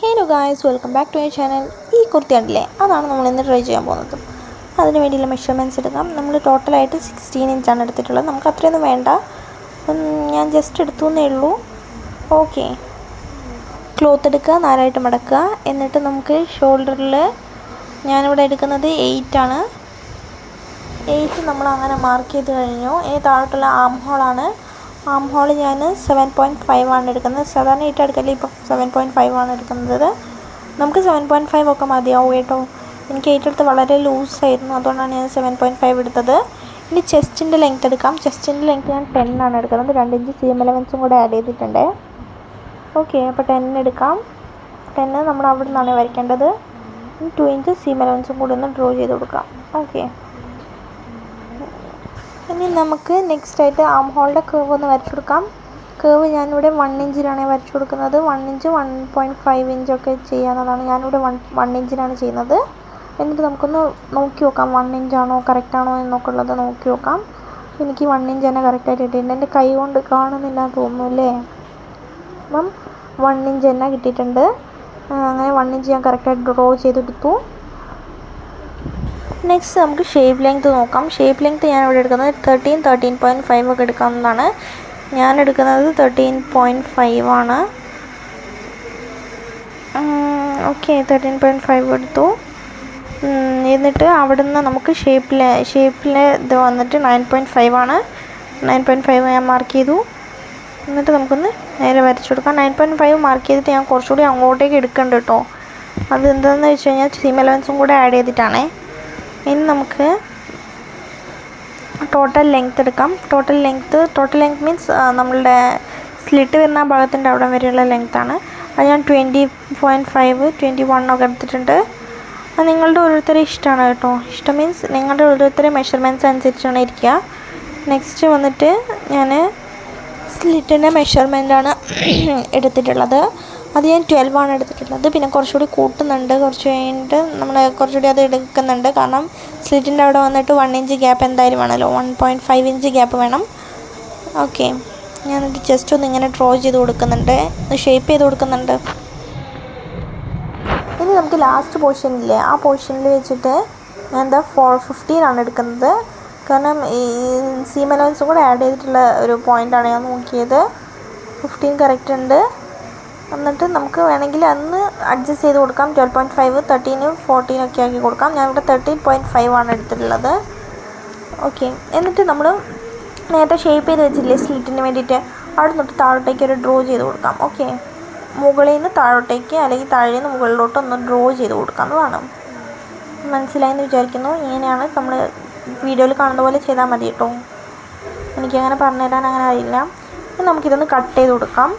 Hello guys welcome back to my channel ഈ കുർത്തി ഉണ്ടല്ലേ അതാണ് നമ്മൾ ഇന്ന് ട്രൈ ചെയ്യാൻ പോകുന്നത്. അതിന് വേണ്ടിയുള്ള മെഷർമെന്റ്സ് എടുക്കാം. നമ്മൾ ടോട്ടലായിട്ട് സിക്സ്റ്റീൻ ഇഞ്ചാണ് എടുത്തിട്ടുള്ളത്. നമുക്ക് അത്രയൊന്നും വേണ്ട. ഞാൻ ജസ്റ്റ് എടുത്തു എന്നേ ഉള്ളൂ. ഓക്കെ ക്ലോത്ത് എടുക്കുക നാലായിട്ട് മടക്കുക. എന്നിട്ട് നമുക്ക് ഷോൾഡറിൽ ഞാനിവിടെ എടുക്കുന്നത് എയ്റ്റാണ് ആണ്. എയ്റ്റ് നമ്മൾ അങ്ങനെ മാർക്ക് ചെയ്ത് കഴിഞ്ഞു. ഇനി താഴോട്ടുള്ള ആം ഹോളാണ് ആം ഹോൾ ഞാൻ സെവൻ പോയിന്റ് ഫൈവ് ആണ് എടുക്കുന്നത്. സാധാരണ ഇട്ട് എടുക്കല്ലേ ഇപ്പോൾ സെവൻ പോയിന്റ് ഫൈവ് ആണ് എടുക്കുന്നത്. നമുക്ക് സെവൻ പോയിന്റ് ഫൈവ് ഒക്കെ മതിയാവും കേട്ടോ. എനിക്ക് ഏറ്റെടുത്ത് വളരെ ലൂസായിരുന്നു അതുകൊണ്ടാണ് ഞാൻ സെവൻ പോയിന്റ് ഫൈവ് എടുത്തത്. ഇനി ചെസ്റ്റിന്റെ ലെങ്ത് എടുക്കാം. ചെസ്റ്റിന്റെ ലെങ്ത് ഞാൻ ടെൻ ആണ് എടുക്കുന്നത്. രണ്ട് ഇഞ്ച് സി എം എലവൻസും കൂടെ ആഡ് ചെയ്തിട്ടുണ്ട്. ഓക്കെ അപ്പോൾ ടെൻ എടുക്കാം. ടെന്ന് നമ്മൾ അവിടെ നിന്നാണ് വരയ്ക്കേണ്ടത് ടു ഇഞ്ച് സി എലവൻസും കൂടി ഒന്ന് ഡ്രോ ചെയ്ത് കൊടുക്കാം. ഓക്കെ ഇനി നമുക്ക് നെക്സ്റ്റ് ആയിട്ട് ആം ഹോളിന്റെ കേവ് ഒന്ന് വരച്ചു കൊടുക്കാം. കേവ് ഞാനിവിടെ വൺ ഇഞ്ചിലാണ് വരച്ചു കൊടുക്കുന്നത്. One inch one point five ഇഞ്ചൊക്കെ ചെയ്യാവുന്നതാണ്. ഞാനിവിടെ വൺ വൺ ഇഞ്ചിലാണ് ചെയ്യുന്നത്. എന്നിട്ട് നമുക്കൊന്ന് നോക്കി നോക്കാം. വൺ ഇഞ്ചാണോ കറക്റ്റാണോ എന്നൊക്കെ ഉള്ളത് നോക്കി നോക്കാം. എനിക്ക് വൺ ഇഞ്ച് തന്നെ കറക്റ്റായിട്ട് കിട്ടിയിട്ടുണ്ട്. എന്റെ കൈ കൊണ്ട് കാണുന്നില്ല തോന്നുന്നു അല്ലേ? അപ്പം വൺ ഇഞ്ച് തന്നെ കിട്ടിയിട്ടുണ്ട്. അങ്ങനെ വൺ ഇഞ്ച് ഞാൻ കറക്റ്റായിട്ട് ഡ്രോ ചെയ്തെടുത്തു. നെക്സ്റ്റ് നമുക്ക് ഷേപ്പ് ലെങ്ത് നോക്കാം. ഷേപ്പ് ലെങ്ത് ഞാൻ ഇവിടെ എടുക്കുന്നത് തേർട്ടീൻ തേർട്ടീൻ പോയിന്റ് ഫൈവ് ഒക്കെ എടുക്കാവുന്നതാണ്. ഞാൻ എടുക്കുന്നത് തേർട്ടീൻ പോയിന്റ് ഫൈവ് ആണ്. ഓക്കെ തേർട്ടീൻ പോയിന്റ് ഫൈവ് എടുത്തു. എന്നിട്ട് അവിടുന്ന് നമുക്ക് ഷേപ്പിൽ ഷേപ്പിൽ ഇത് വന്നിട്ട് നയൻ പോയിന്റ് ഫൈവ് ആണ്. നയൻ പോയിന്റ് ഫൈവ് ഞാൻ മാർക്ക് ചെയ്തു. എന്നിട്ട് നമുക്കൊന്ന് നേരെ വരച്ചു കൊടുക്കാം. നയൻ പോയിന്റ് ഫൈവ് മാർക്ക് ചെയ്തിട്ട് ഞാൻ കുറച്ചുകൂടി അങ്ങോട്ടേക്ക് എടുക്കേണ്ട കേട്ടോ. അത് എന്താണെന്ന് വെച്ച് കഴിഞ്ഞാൽ സീം എലവൻസും കൂടെ ആഡ് ചെയ്തിട്ടാണേ. ഇനി നമുക്ക് ടോട്ടൽ ലെങ്ത് എടുക്കാം. Total length total length means നമ്മളുടെ സ്ലിറ്റ് വരുന്ന ഭാഗത്തിന്റെ അവിടെ വരെയുള്ള ലെങ്ത്താണ് അത് ഞാൻ twenty point five twenty one ഒക്കെ എടുത്തിട്ടുണ്ട്. അത് നിങ്ങളുടെ ഓരോരുത്തരെ ഇഷ്ടമാണ് കേട്ടോ. ഇഷ്ടം മീൻസ് നിങ്ങളുടെ ഓരോരുത്തരെ മെഷർമെന്റ്സ് അനുസരിച്ചാണ് ഇരിക്കുക. നെക്സ്റ്റ് വന്നിട്ട് ഞാൻ സ്ലിറ്റിന്റെ മെഷർമെന്റാണ് എടുത്തിട്ടുള്ളത്. അത് ഞാൻ ട്വൽവ് ആണ് എടുത്തിട്ടുള്ളത്. പിന്നെ കുറച്ചുകൂടി കൂട്ടുന്നുണ്ട്. കുറച്ച് കഴിഞ്ഞിട്ട് നമ്മൾ കുറച്ചുകൂടി അത് എടുക്കുന്നുണ്ട്. കാരണം സ്ലിറ്റിന്റെ അവിടെ വന്നിട്ട് വൺ ഇഞ്ച് ഗ്യാപ്പ് എന്തായാലും വേണമല്ലോ. One point five inch gap വേണം. ഓക്കെ ഞാനിത് ജസ്റ്റ് ഒന്ന് ഇങ്ങനെ ഡ്രോ ചെയ്ത് കൊടുക്കുന്നുണ്ട്. ഷേപ്പ് ചെയ്ത് കൊടുക്കുന്നുണ്ട്. ഇനി നമുക്ക് ലാസ്റ്റ് പോർഷനില്ലേ ആ പോർഷനിൽ വെച്ചിട്ട് ഞാൻ എന്താ ഫോർ ഫിഫ്റ്റീനാണ് എടുക്കുന്നത്. കാരണം ഈ സീം കൂടെ ആഡ് ചെയ്തിട്ടുള്ള ഒരു പോയിന്റാണ് ഞാൻ നോക്കിയത്. ഫിഫ്റ്റീൻ കറക്റ്റ് ഉണ്ട്. എന്നിട്ട് നമുക്ക് വേണമെങ്കിൽ അന്ന് അഡ്ജസ്റ്റ് ചെയ്ത് കൊടുക്കാം. Twelve point five thirteen fourteen ഒക്കെ ആക്കി കൊടുക്കാം. ഞാൻ ഇവിടെ തേർട്ടീൻ പോയിന്റ് ഫൈവ് ആണ് എടുത്തിട്ടുള്ളത്. ഓക്കെ എന്നിട്ട് നമ്മൾ നേരത്തെ ഷേപ്പ് ചെയ്ത് വെച്ചില്ലേ സ്ലീറ്റിന് വേണ്ടിയിട്ട്? അവിടെ നിന്നിട്ട് താഴോട്ടേക്ക് ഒരു ഡ്രോ ചെയ്ത് കൊടുക്കാം. ഓക്കെ മുകളിൽ നിന്ന് താഴോട്ടേക്ക് അല്ലെങ്കിൽ താഴെ നിന്ന് മുകളിലോട്ട് ഒന്ന് ഡ്രോ ചെയ്ത് കൊടുക്കാവുന്നതാണ് മനസ്സിലായെന്ന് വിചാരിക്കുന്നു. ഇങ്ങനെയാണ് നമ്മൾ വീഡിയോയിൽ കാണുന്ന പോലെ ചെയ്താൽ മതി കേട്ടോ. എനിക്കങ്ങനെ പറഞ്ഞുതരാൻ അങ്ങനെ അറിയില്ല നമുക്കിതൊന്ന് കട്ട് ചെയ്ത് കൊടുക്കാം.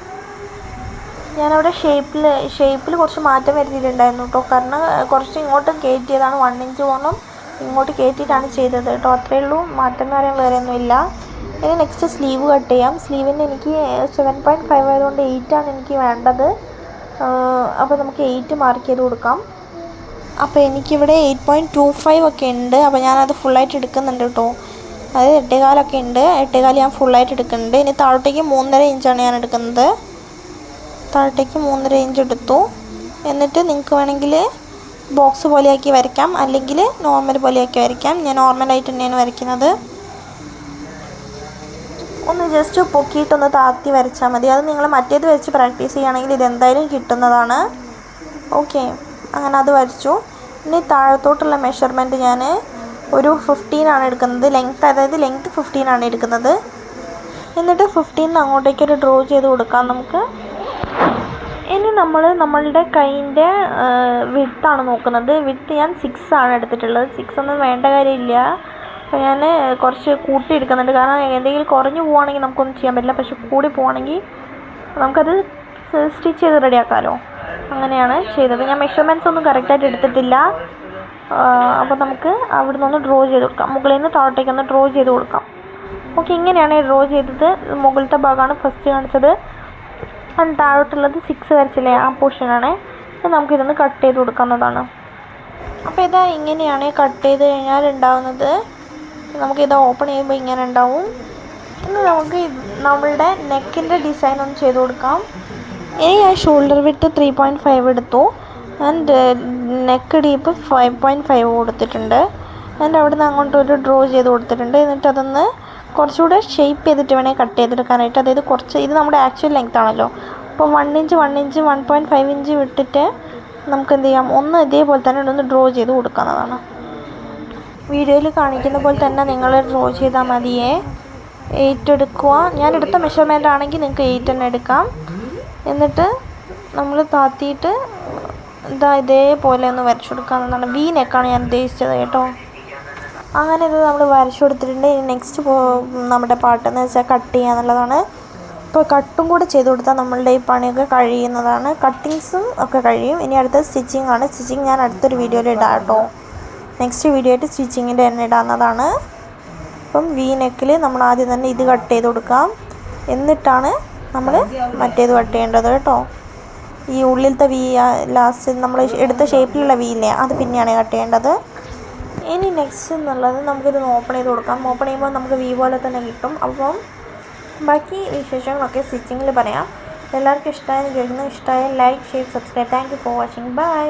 ഞാനവിടെ ഷേപ്പിൽ ഷേപ്പിൽ കുറച്ച് മാറ്റം വരുത്തിയിട്ടുണ്ടായിരുന്നു കേട്ടോ കാരണം കുറച്ച് ഇങ്ങോട്ട് കയറ്റിയതാണ് വൺ ഇഞ്ച് പോകണം ഇങ്ങോട്ട് കയറ്റിയിട്ടാണ് ചെയ്തത് കേട്ടോ അത്രയേ ഉള്ളൂ. മാറ്റം എന്ന് പറയാൻ വേറെ ഒന്നുമില്ല ഇനി നെക്സ്റ്റ് സ്ലീവ് കട്ട് ചെയ്യാം. സ്ലീവിന് എനിക്ക് സെവൻ പോയിന്റ് ഫൈവ് ആയതുകൊണ്ട് എയ്റ്റ് ആണ് എനിക്ക് വേണ്ടത്. അപ്പോൾ നമുക്ക് എയ്റ്റ് മാർക്ക് ചെയ്ത് കൊടുക്കാം. അപ്പോൾ എനിക്കിവിടെ എയ്റ്റ് പോയിന്റ് ടു ഫൈവ് ഒക്കെ ഉണ്ട്. അപ്പോൾ ഞാനത് ഫുള്ളായിട്ട് എടുക്കുന്നുണ്ട് കേട്ടോ അതായത് എട്ടേകാലൊക്കെ ഉണ്ട്. എട്ടേകാൽ ഞാൻ ഫുള്ളായിട്ട് എടുക്കുന്നുണ്ട്. ഇനി താഴോട്ടേക്ക് മൂന്നര ഇഞ്ചാണ് ഞാൻ എടുക്കുന്നത്. താഴോട്ടേക്ക് മൂന്നര ഇഞ്ച് എടുത്തു. എന്നിട്ട് നിങ്ങൾക്ക് വേണമെങ്കിൽ ബോക്സ് പോലെയാക്കി വരയ്ക്കാം. അല്ലെങ്കിൽ നോർമൽ പോലെയാക്കി വരയ്ക്കാം. ഞാൻ നോർമലായിട്ട് തന്നെയാണ് വരയ്ക്കുന്നത്. ഒന്ന് ജസ്റ്റ് പൊക്കിയിട്ടൊന്ന് താത്തി വരച്ചാൽ മതി. അത് നിങ്ങൾ മറ്റേത് വെച്ച് പ്രാക്ടീസ് ചെയ്യുകയാണെങ്കിൽ ഇതെന്തായാലും കിട്ടുന്നതാണ്. ഓക്കെ അങ്ങനെ അത് വരച്ചു. ഇനി താഴത്തോട്ടുള്ള മെഷർമെന്റ് ഞാൻ ഒരു ഫിഫ്റ്റീൻ ആണ് എടുക്കുന്നത്. ലെങ്ത്ത് അതായത് ലെങ്ത്ത് ഫിഫ്റ്റീൻ ആണ് എടുക്കുന്നത്. എന്നിട്ട് ഫിഫ്റ്റീൻ അങ്ങോട്ടേക്ക് ഒരു ഡ്രോ ചെയ്ത് കൊടുക്കാം നമുക്ക്. ഇനി നമ്മൾ നമ്മളുടെ കൈയിന്റെ വിത്താണ് നോക്കുന്നത്. വിത്ത് ഞാൻ സിക്സ് ആണ് എടുത്തിട്ടുള്ളത്. സിക്സ് ഒന്നും വേണ്ട കാര്യമില്ല. അപ്പോൾ ഞാൻ കുറച്ച് കൂട്ടി എടുക്കുന്നുണ്ട്. കാരണം എന്തെങ്കിലും കുറഞ്ഞു പോവുകയാണെങ്കിൽ നമുക്കൊന്നും ചെയ്യാൻ പറ്റില്ല. പക്ഷെ കൂടി പോവുകയാണെങ്കിൽ നമുക്കത് സ്റ്റിച്ച് ചെയ്ത് റെഡിയാക്കാമല്ലോ അങ്ങനെയാണ് ചെയ്തത്. ഞാൻ മെഷർമെന്റ്സ് ഒന്നും കറക്റ്റായിട്ട് എടുത്തിട്ടില്ല. അപ്പോൾ നമുക്ക് അവിടെ നിന്ന് ഡ്രോ ചെയ്ത് കൊടുക്കാം. മുകളിൽ നിന്ന് താഴോട്ടേക്ക് ഒന്ന് ഡ്രോ ചെയ്ത് കൊടുക്കാം. ഓക്കെ ഇങ്ങനെയാണ് ഡ്രോ ചെയ്തത്. മുകളിലത്തെ ഭാഗമാണ് ഫസ്റ്റ് കാണിച്ചത്. അത് താഴോട്ടുള്ളത് സിക്സ് വരച്ചില്ലേ ആ പോർഷനാണ് നമുക്ക് നമുക്കിതൊന്ന് കട്ട് ചെയ്ത് കൊടുക്കാവുന്നതാണ്. അപ്പോൾ ഇതാ ഇങ്ങനെയാണ് കട്ട് ചെയ്ത് കഴിഞ്ഞാൽ ഉണ്ടാവുന്നത്. നമുക്കിത് ഓപ്പൺ ചെയ്യുമ്പോൾ ഇങ്ങനെ ഉണ്ടാവും. ഇനി നമുക്ക് നമ്മളുടെ നെക്കിന്റെ ഡിസൈൻ ഒന്ന് ചെയ്ത് കൊടുക്കാം. ഇനി ഞാൻ ഷോൾഡർ വിട്ട് ത്രീ പോയിന്റ് ഫൈവ് എടുത്തു. And neck deep five point five കൊടുത്തിട്ടുണ്ട്. ആൻഡ് അവിടെ നിന്ന് അങ്ങോട്ട് ഒരു ഡ്രോ ചെയ്ത് കൊടുത്തിട്ടുണ്ട്. എന്നിട്ട് അതൊന്ന് കുറച്ചുകൂടെ ഷേപ്പ് ചെയ്തിട്ട് വേണേൽ കട്ട് ചെയ്തെടുക്കാനായിട്ട്. അതായത് കുറച്ച് ഇത് നമ്മുടെ ആക്ച്വൽ ലെങ്ത് ആണല്ലോ. അപ്പോൾ one inch one inch one point five inch വിട്ടിട്ട് നമുക്ക് എന്ത് ചെയ്യാം? ഒന്ന് ഇതേപോലെ തന്നെ ഒന്ന് ഡ്രോ ചെയ്ത് കൊടുക്കുന്നതാണ് വീഡിയോയിൽ കാണിക്കുന്ന പോലെ തന്നെ നിങ്ങൾ ഡ്രോ ചെയ്താൽ മതിയേ. എയ്റ്റ് എടുക്കുക. ഞാൻ എടുത്ത മെഷർമെന്റ് ആണെങ്കിൽ നിങ്ങൾക്ക് എയ്റ്റ് തന്നെ എടുക്കാം. എന്നിട്ട് നമ്മൾ താത്തിയിട്ട് ഇതാ ഇതേപോലെ ഒന്ന് വരച്ചു കൊടുക്കാവുന്നതാണ്. വി നെക്കാണ് ഞാൻ ഉദ്ദേശിച്ചത് കേട്ടോ. അങ്ങനെ ഇത് നമ്മൾ വരച്ചു കൊടുത്തിട്ടുണ്ട്. ഇനി നെക്സ്റ്റ് നമ്മുടെ പാട്ടെന്ന് വെച്ചാൽ കട്ട് ചെയ്യുക എന്നുള്ളതാണ്. ഇപ്പോൾ കട്ടും കൂടെ ചെയ്ത് കൊടുത്താൽ നമ്മളുടെ ഈ പണിയൊക്കെ കഴിയുന്നതാണ്. കട്ടിങ്സും ഒക്കെ കഴിയും. ഇനി അടുത്ത സ്റ്റിച്ചിങ് ആണ്. സ്റ്റിച്ചിങ് ഞാൻ അടുത്തൊരു വീഡിയോയിൽ ഇടാം കേട്ടോ നെക്സ്റ്റ് വീഡിയോ ആയിട്ട് സ്റ്റിച്ചിങ്ങിന്റെ തന്നെ ഇടാവുന്നതാണ്. അപ്പം വി നെക്കിൽ നമ്മൾ ആദ്യം തന്നെ ഇത് കട്ട് ചെയ്ത് കൊടുക്കാം. എന്നിട്ടാണ് നമ്മൾ മറ്റേത് കട്ട് ചെയ്യേണ്ടത് കേട്ടോ ഈ ഉള്ളിലത്തെ വി ലാസ്റ്റ് നമ്മൾ എടുത്ത ഷേപ്പിലുള്ള വി ഇല്ലേ അത് പിന്നെയാണ് കട്ട് ചെയ്യേണ്ടത്. ഇനി നെക്സ്റ്റ് എന്നുള്ളത് നമുക്കിത് ഓപ്പൺ ചെയ്ത് കൊടുക്കാം. ഓപ്പൺ ചെയ്യുമ്പോൾ നമുക്ക് വി പോലെ തന്നെ കിട്ടും. അപ്പം ബാക്കി വിശേഷങ്ങളൊക്കെ സ്റ്റിച്ചിങ്ങിൽ പറയാം. എല്ലാവർക്കും ഇഷ്ടമായെന്ന് ചോദിക്കുന്നു ഇഷ്ടമായ like share subscribe thank you for watching bye